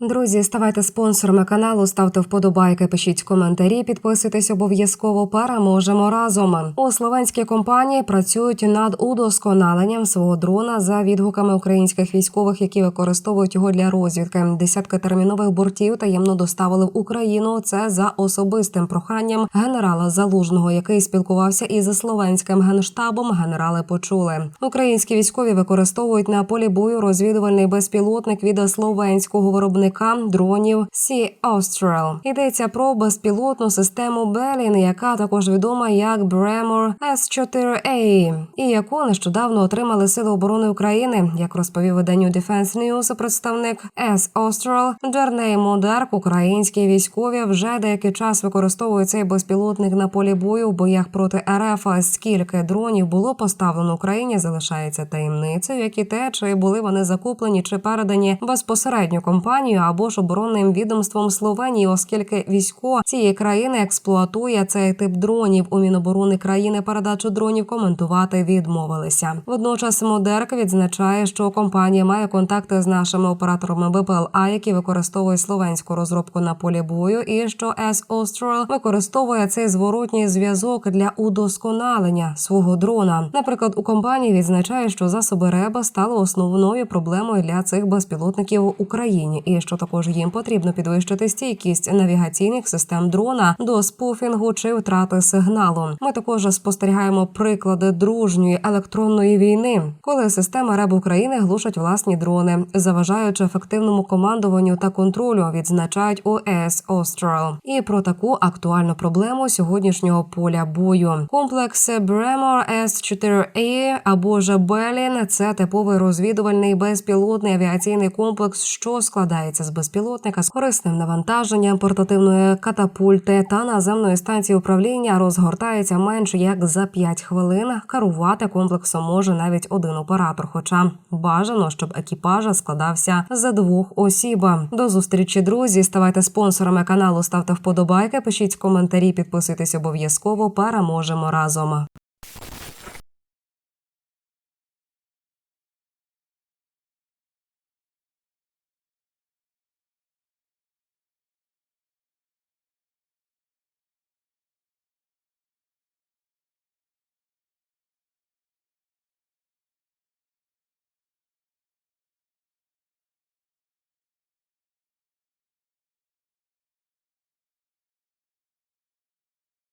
Друзі, ставайте спонсорами каналу, ставте вподобайки, пишіть коментарі, підписуйтесь обов'язково. Переможемо разом. У словенській компанії працюють над удосконаленням свого дрона за відгуками українських військових, які використовують його для розвідки. Десятки термінових бортів таємно доставили в Україну. Це за особистим проханням генерала Залужного, який спілкувався із словенським генштабом. Генерали почули. Українські військові використовують на полі бою розвідувальний безпілотник від словенського виробника дронів Sea Austral. Йдеться про безпілотну систему Белін, яка також відома як Bremor S4A, і яку нещодавно отримали Сили оборони України, як розповів виданню Defense News представник S Austral Джерней Модарк. Українські військові вже деякий час використовують цей безпілотник на полі бою в боях проти РФ. А Скільки дронів було поставлено Україні, залишається таємницею, як і те, чи були вони закуплені чи передані безпосередньо компанію або ж оборонним відомством Словенії, оскільки військо цієї країни експлуатує цей тип дронів. У Міноборони країни передачу дронів коментувати відмовилися. Водночас Модерк відзначає, що компанія має контакти з нашими операторами БПЛА, які використовують словенську розробку на полі бою, і що S Austral використовує цей зворотній зв'язок для удосконалення свого дрона. Наприклад, у компанії відзначає, що засоби РЕБа стали основною проблемою для цих безпілотників в Україні, і що також їм потрібно підвищити стійкість навігаційних систем дрона до спуфінгу чи втрати сигналу. Ми також спостерігаємо приклади дружньої електронної війни, коли система РЕБ України глушать власні дрони, заважаючи ефективному командуванню та контролю, відзначають у ЕС І про таку актуальну проблему сьогоднішнього поля бою. Комплекс Bremor S4A або ж Белін це типовий розвідувальний безпілотний авіаційний комплекс, що складається з безпілотника з корисним навантаженням, портативної катапульти та наземної станції управління розгортається менше як за 5 хвилин. Керувати комплексом може навіть один оператор, хоча бажано, щоб екіпажа складався з двох осіб. До зустрічі, друзі. Ставайте спонсорами каналу, ставте вподобайки, пишіть коментарі, підписуйтесь обов'язково. Переможемо разом.